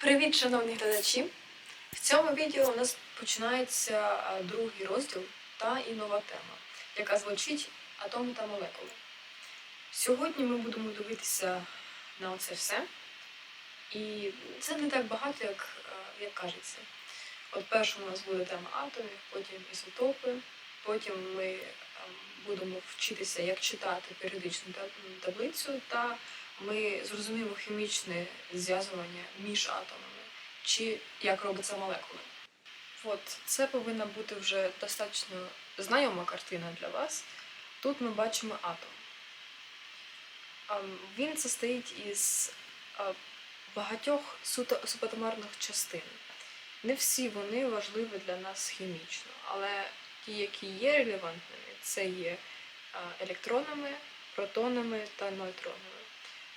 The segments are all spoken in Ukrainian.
Привіт, шановні глядачі! В цьому відео у нас починається е, другий розділ та і нова тема, яка звучить Атоми та молекули. Сьогодні ми будемо дивитися на це все. І це не так багато, як, е, як кажеться. От першим у нас буде тема атомів, потім ізотопи, потім ми е, будемо вчитися, як читати періодичну таблицю, та ми зрозуміємо хімічне зв'язування між атомами, чи як робиться молекула. От, це повинна бути вже достатньо знайома картина для вас. Тут ми бачимо атом. Він состоїть із багатьох субатомарних частин. Не всі вони важливі для нас хімічно, але ті, які є релевантними, це є електронами, протонами та нейтронами.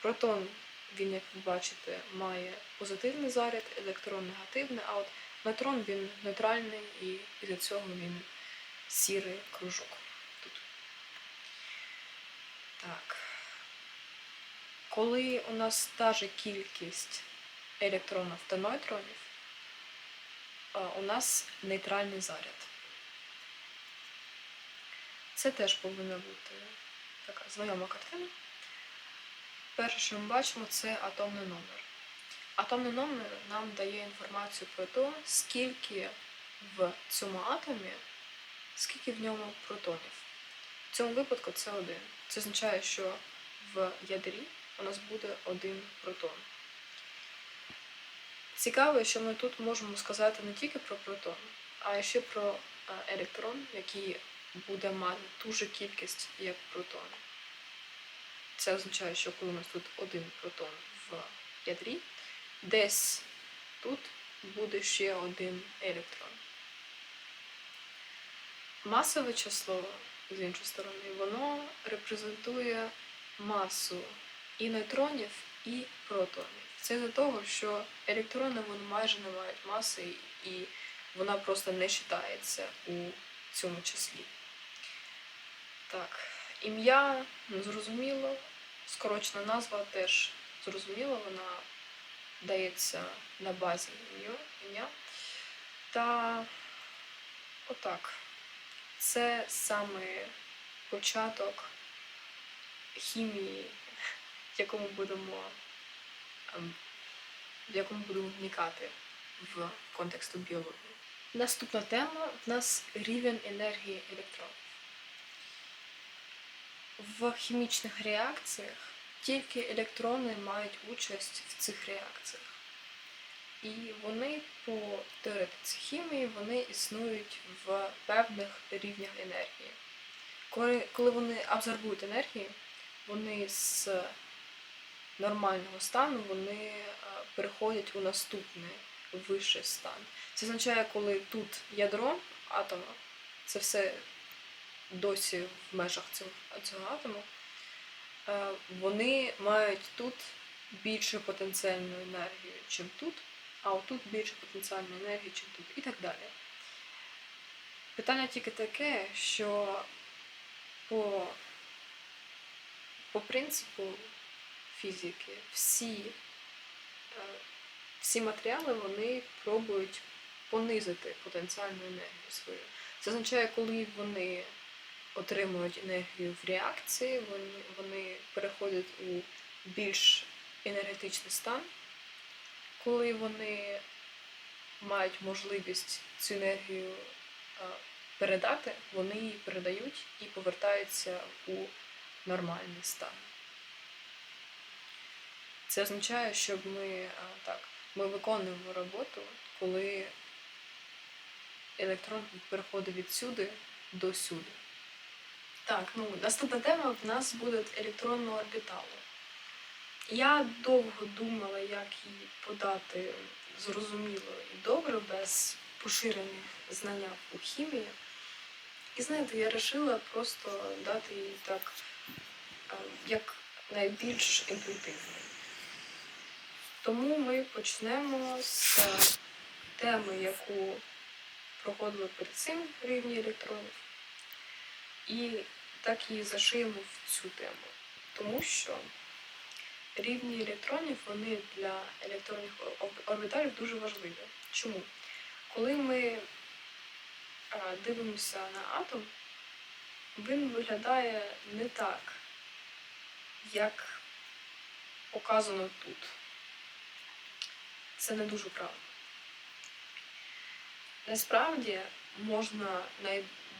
Протон, він, як ви бачите, має позитивний заряд, електрон негативний, а от нейтрон він нейтральний і із-за цього він сірий кружок тут. Так. Коли у нас та же кількість електронів та нейтронів, у нас нейтральний заряд. Це теж повинна бути така знайома картина. Перше, що ми бачимо, це атомний номер. Атомний номер нам дає інформацію про те, скільки в цьому атомі, скільки в ньому протонів. В цьому випадку це один. Це означає, що в ядрі у нас буде один протон. Цікаво, що ми тут можемо сказати не тільки про протон, а ще про е, електрон, який буде мати ту же кількість, як протон. Це означає, що коли у нас тут один протон в ядрі, десь тут буде ще один електрон. Масове число, з іншої сторони, воно репрезентує масу і нейтронів, і протонів. Це за того, що електрони вони майже не мають маси, і вона просто не вважається у цьому числі. Так, ім'я зрозуміло, скорочена назва теж зрозуміла, вона дається на базі ім'я-. Та отак. Це саме початок хімії, в якому будемо, ем, в якому будемо вникати в контексту біології. Наступна тема в нас рівень енергії електронів. В хімічних реакціях тільки електрони мають участь в цих реакціях. І вони по теоретиці хімії вони існують в певних рівнях енергії. Коли, вони абсорбують енергію, вони з нормального стану вони е, переходять у наступний вищий стан. Це означає, коли тут ядро атома, це все досі в межах цього, атому, е, вони мають тут більшу потенціальну енергію, чим тут, а отут більше потенціальну енергію, чим тут, і так далі. Питання тільки таке, що по, по принципу фізики всі, е, всі матеріали вони пробують понизити потенціальну енергію свою. Це означає, коли вони отримують енергію в реакції, вони, вони переходять у більш енергетичний стан, коли вони мають можливість цю енергію е, передати, вони її передають і повертаються у нормальний стан. Це означає, що ми е, так, ми виконуємо роботу, коли електрон переходить відсюди до сюди. Так, ну наступна тема в нас буде електронного орбіталу. Я довго думала, як її подати зрозуміло і добре, без поширених знання у хімії. І знаєте, я вирішила просто дати її так, е, як найбільш інтуїтивно. Тому ми почнемо з теми, яку проходили перед цим рівні електронів. І так її зашиємо в цю тему. Тому що рівні електронів вони для електронних орбіталів дуже важливі. Чому? Коли ми дивимося на атом, він виглядає не так, як показано тут. Це не дуже правильно. Насправді можна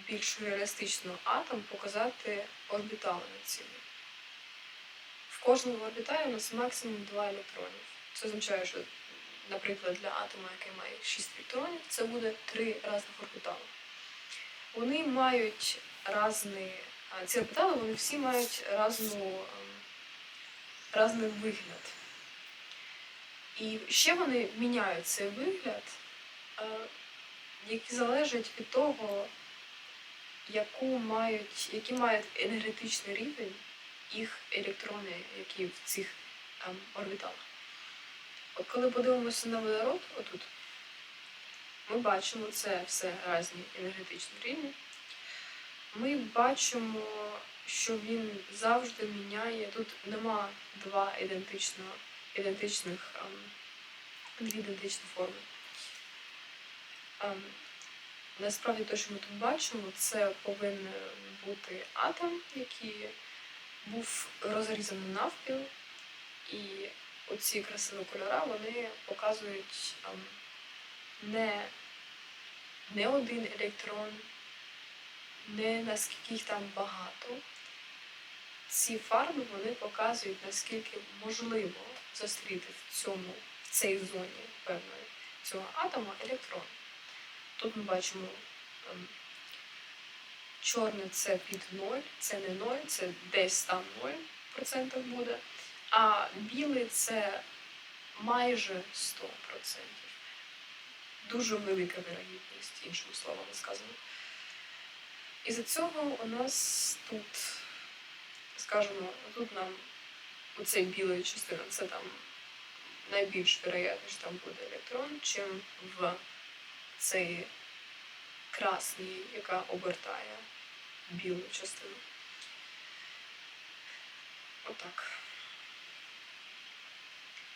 найбільш реалістично атом показати орбіталами цими. В кожному орбіталі у нас максимум 2 електронів. Це означає, що, наприклад, для атома, який має 6 електронів, це буде 3 різних орбітали. Вони мають різний, ці орбітали, вони всі мають різну, ем, різний вигляд. І ще вони міняють цей вигляд, е, який залежить від того, яку мають, який мають енергетичний рівень їх електрони, які в цих ем, орбіталах. От коли подивимося на водород, отут, ми бачимо це все різні енергетичні рівні. Ми бачимо, що він завжди міняє. Тут нема два ідентично, ідентичних, ем, дві ідентичні форми. Насправді те, що ми тут бачимо, це повинен бути атом, який був розрізаний навпіл, і оці красиві кольори вони показують ем, не, не один електрон, не наскільки їх там багато. Ці фарби вони показують, наскільки можливо зустріти в цьому, в цій зоні певної цього атома електрон. Тут ми бачимо ем, чорне це під 0, це не 0, це десь там 0% буде. А білий це майже 100%. Дуже велика вірогідність, іншими словами сказано. І за цього у нас тут, скажімо, тут нам оцей білий частина, це там найбільш вероятно, що там буде електрон, чим в цей красний, яка обертає білу частину. Отак.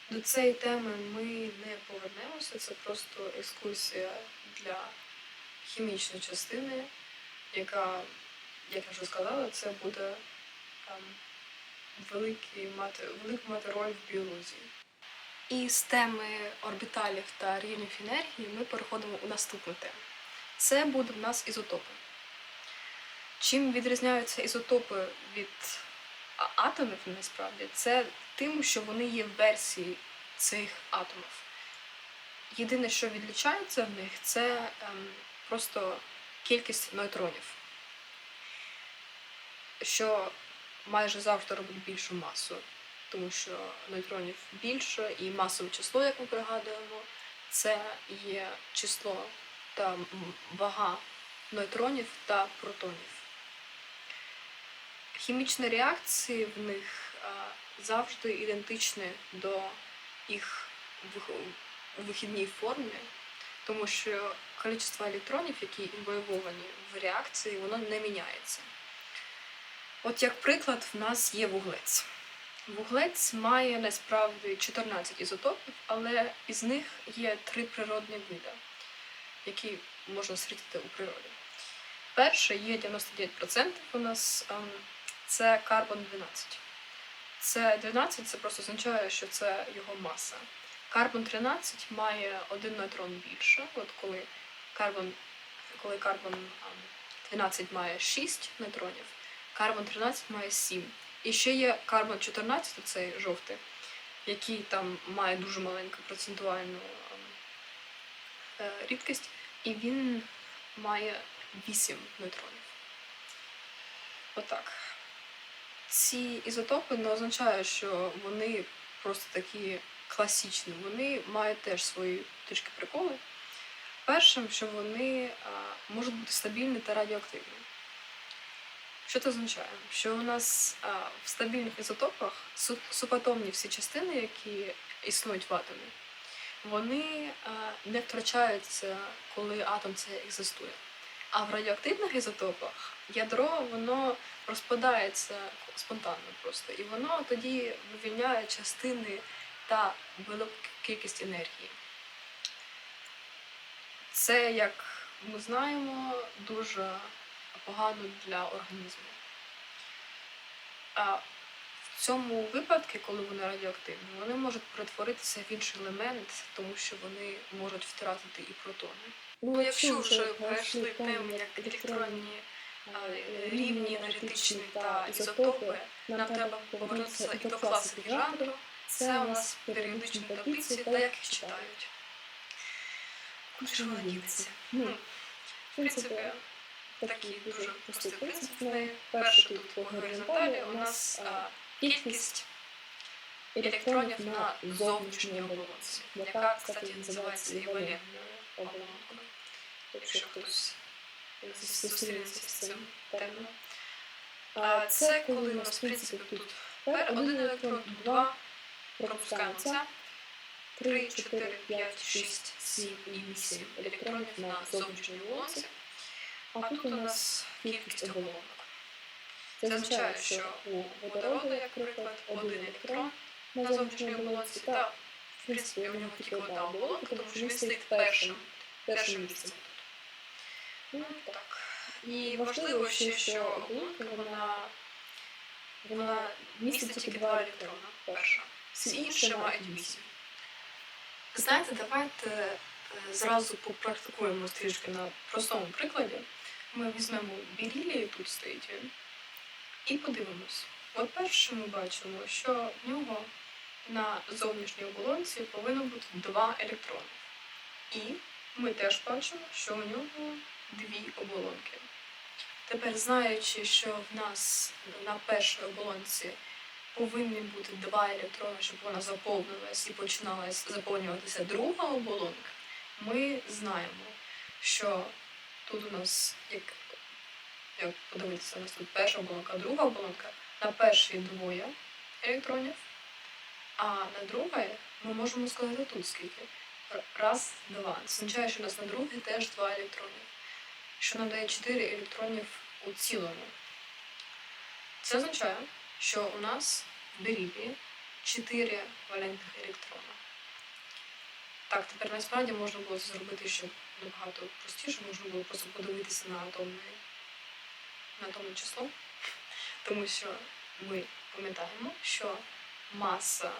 До цієї теми ми не повернемося, це просто екскурсія для хімічної частини, яка, як я вже сказала, це буде ем, великий мати, велику мати роль в біології. І з теми орбіталів та рівнів енергії ми переходимо у наступну тему. Це буде в нас ізотопи. Чим відрізняються ізотопи від атомів насправді, це тим, що вони є версії цих атомів. Єдине, що відлічається в них, це ем, просто кількість нейтронів, що майже завжди робить більшу масу, тому що нейтронів більше і масове число, як ми пригадуємо, це є число та вага нейтронів та протонів. Хімічні реакції в них завжди ідентичні до їх у вихідній формі, тому що кількість електронів, які інвольвовані в реакції, воно не міняється. От як приклад, в нас є вуглець. Вуглець має насправді 14 ізотопів, але із них є три природні види, які можна зустріти у природі. Перше є 99% у нас ем, це карбон 12. Це 12 це просто означає, що це його маса. Карбон 13 має один нейтрон більше. От коли карбон, коли карбон ем, 12 має 6 нейтронів, карбон 13 має 7. І ще є карбон 14, цей жовтий, який там має дуже маленьку процентуальну ем, е, рідкість, і він має 8 нейтронів. Отак. Ці ізотопи не означає, що вони просто такі класичні. Вони мають теж свої трішки приколи. Першим, що вони а, можуть бути стабільні та радіоактивні. Що це означає? Що у нас а, в стабільних ізотопах су- субатомні всі частини, які існують в атомі, вони а, не втрачаються, коли атом це екзистує. А в радіоактивних ізотопах ядро воно розпадається спонтанно просто, і воно тоді вивільняє частини та велику кількість енергії. Це, як ми знаємо, дуже погано для організму. А в цьому випадку, коли вони радіоактивні, вони можуть перетворитися в інший елемент, тому що вони можуть втратити і протони. Ну, якщо вже перейшли теми як електронні е, рівні енергетичні та ізотопи, нам треба повернутися і до класики жанру. Це у нас періодичні таблиці та як їх читають. Куди ж вона дінеться? Ну, в принципі, такий дуже простий принцип в неї. Перше тут по горизонталі у нас кількість електронів на зовнішній оболонці, яка, кстати, називається і валентною оболонкою. Якщо хтось зустрінеться з цим терміном. Це коли у нас, в принципі, тут один електрон, два, пропускаємо це, 3, 4, 5, 6, 7 і 8 електронів на зовнішній оболонці. А тут у нас кількість оболонок. Це означає, що у водороду, як приклад, один електрон. на зовнішній оболонці, та, в принципі, у нього тільки одна оболонка, тому що він стоїть першим, першим. Місцем. Ну, так. І важливо ще, що оболонка, вона, вона містить тільки два електрона, перша. Всі інші мають вісім. Знаєте, давайте е, зразу попрактикуємо трішки на простому прикладі. Ми візьмемо тут стоїть і подивимось. От перше ми бачимо, що в нього на зовнішній оболонці повинно бути два електрони. І ми теж бачимо, що у нього дві оболонки. Тепер, знаючи, що в нас на першій оболонці повинні бути два електрони, щоб вона заповнилась і починала заповнюватися друга оболонка, ми знаємо, що тут у нас, як, як подивитися, у нас тут перша оболонка, друга оболонка, на першій двоє електронів, а на другій ми можемо сказати тут скільки. Раз, два. Це означає, що у нас на другій теж два електрони, що нам дає 4 електронів у цілому. Це означає, що у нас в берілії 4 валентних електрона. Так, тепер насправді можна було це зробити ще набагато простіше, можна було просто подивитися на атомне, на атомне число, тому що ми пам'ятаємо, що маса,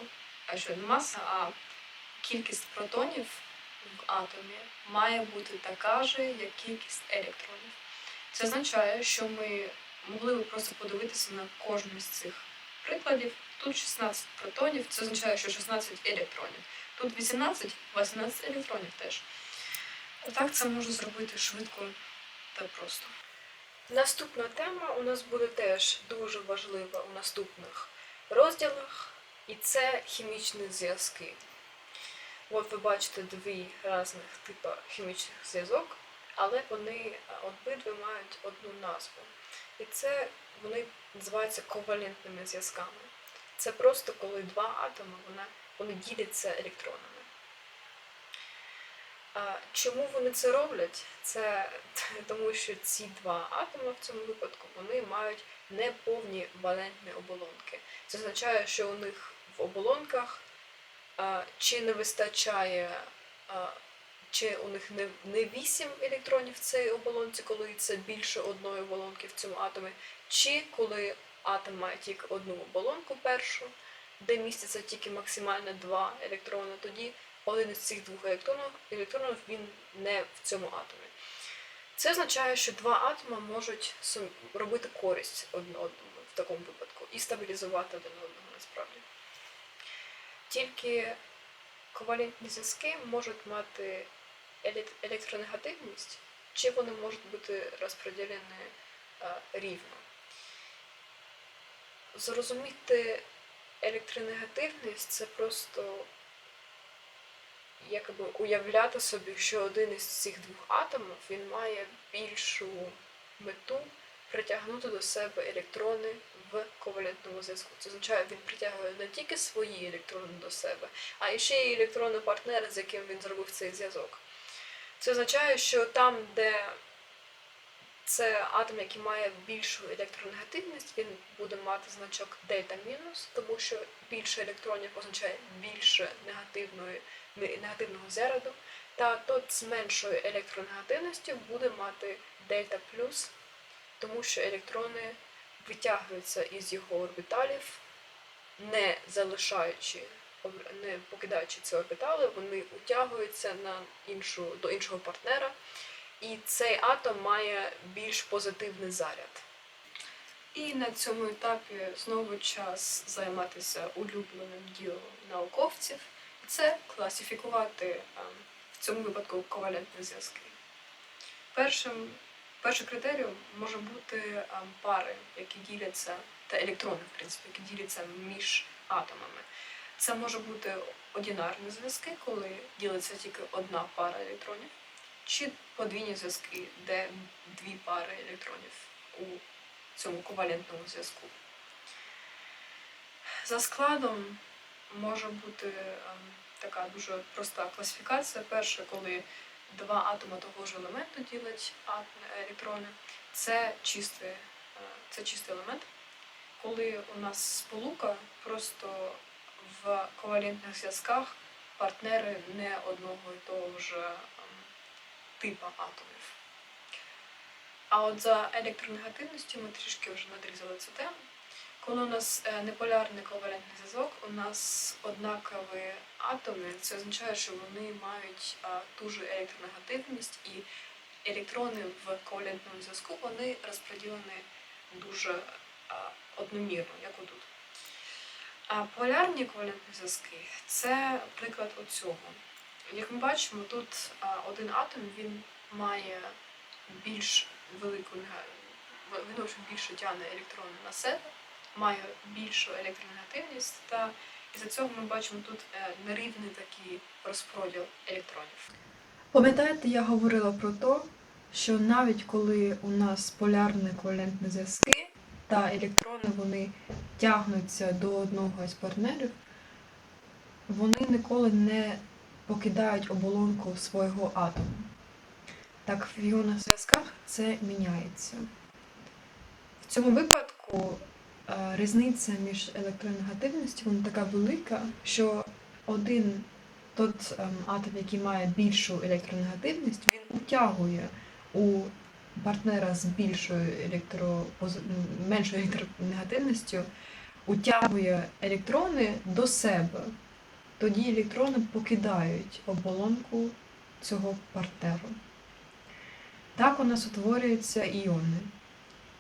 а що не маса, а кількість протонів в атомі має бути така же, як кількість електронів. Це означає, що ми могли б просто подивитися на кожен з цих прикладів. Тут 16 протонів, це означає, що 16 електронів. Тут 18, 18 електронів теж. Так це можна зробити швидко та просто. Наступна тема у нас буде теж дуже важлива у наступних розділах, і це хімічні зв'язки. От ви бачите дві різних типи хімічних зв'язок, але вони обидві мають одну назву. І це вони називаються ковалентними зв'язками. Це просто коли два атоми вони, вони діляться електронами. Чому вони це роблять? Це тому, що ці два атоми в цьому випадку вони мають неповні валентні оболонки. Це означає, що у них в оболонках чи не вистачає, чи у них не, 8 електронів в цій оболонці, коли це більше одної оболонки в цьому атомі, чи коли атом має тільки одну оболонку першу, де міститься тільки максимально два електрона, тоді один із цих двох електронів, електронів він не в цьому атомі. Це означає, що два атоми можуть робити користь один одному в такому випадку і стабілізувати один одного насправді. Тільки ковалентні зв'язки можуть мати електронегативність, чи вони можуть бути розподілені е, рівно. Зрозуміти електронегативність це просто якби уявляти собі, що один із цих двох атомів він має більшу мету притягнути до себе електрони в ковалентному зв'язку. Це означає, він притягує не тільки свої електрони до себе, а і ще й електрони партнера, з яким він зробив цей зв'язок. Це означає, що там, де Це атом, який має більшу електронегативність, він буде мати значок дельта мінус, тому що більше електронів означає більше негативної, не- негативного заряду. Та тот з меншою електронегативністю буде мати дельта плюс, тому що електрони витягуються із його орбіталів, не залишаючи, не покидаючи ці орбітали, вони утягуються на іншу, до іншого партнера. І цей атом має більш позитивний заряд. І на цьому етапі знову час займатися улюбленим ділом науковців. Це класифікувати ем, в цьому випадку ковалентні зв'язки. Першим, перший критеріум може бути ем, пари, які діляться, та електрони, в принципі, які діляться між атомами. Це може бути одинарні зв'язки, коли ділиться тільки одна пара електронів, чи подвійні зв'язки, де дві пари електронів у цьому ковалентному зв'язку. За складом може бути ем, така дуже проста класифікація. Перше, коли два атоми того ж елементу ділять електрони, це чистий, е, це чистий елемент. Коли у нас сполука, просто в ковалентних зв'язках партнери не одного і того ж ем, типа атомів. А от за електронегативністю ми трішки вже надрізали цю тему. Коли у нас е, неполярний ковалентний зв'язок, у нас однакові атоми, це означає, що вони мають ту ж електронегативність, і електрони в ковалентному зв'язку вони розподілені дуже одномірно, як отут. А полярні ковалентні зв'язки це приклад оцього. Як ми бачимо, тут один атом він має більш велику він більше тягне електрони на себе, має більшу електронегативність, та із-за цього ми бачимо тут е, нерівний такий розподіл електронів. Пам'ятаєте, я говорила про те, що навіть коли у нас полярні ковалентні зв'язки та електрони вони тягнуться до одного із партнерів, вони ніколи не покидають оболонку свого атому. Так в іонних зв'язках це міняється. В цьому випадку різниця між електронегативністю вона така велика, що один тот ем, атом, який має більшу електронегативність, він утягує у партнера з більшою електропози... м, меншою електронегативністю, утягує електрони до себе. Тоді електрони покидають оболонку цього партнеру. Так у нас утворюються іони.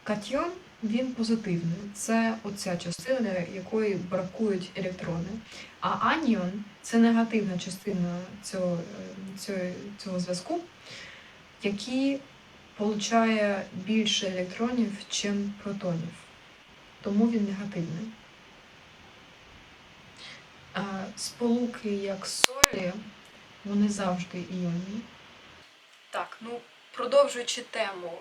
Катіон він позитивний. Це оця частина, якої бракують електрони. А аніон це негативна частина цього, цього, цього зв'язку, який получає більше електронів, чим протонів. Тому він негативний. Сполуки, як солі, вони завжди іонні. Так, ну продовжуючи тему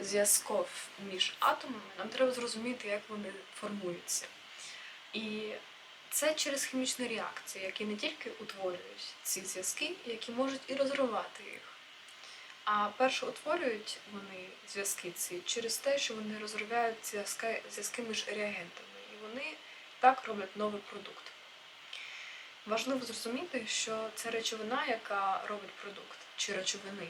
зв'язків між атомами, нам треба зрозуміти, як вони формуються. І це через хімічні реакції, які не тільки утворюють ці зв'язки, які можуть і розривати їх. А перше утворюють вони зв'язки ці через те, що вони розривають зв'язки, між реагентами. І вони так роблять новий продукт. Важливо зрозуміти, що це речовина, яка робить продукт, чи речовини,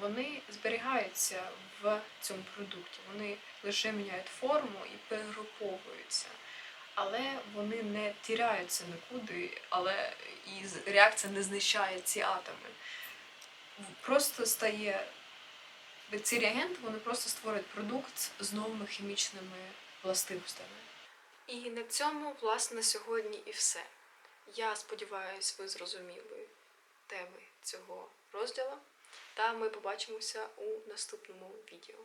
вони зберігаються в цьому продукті. Вони лише міняють форму і перегруповуються. Але вони не тіряються нікуди, але і реакція не знищає ці атоми. Просто стає ці реагенти, вони просто створюють продукт з новими хімічними властивостями. І на цьому, власне, сьогодні і все. Я сподіваюся, ви зрозуміли теми цього розділу, та ми побачимося у наступному відео.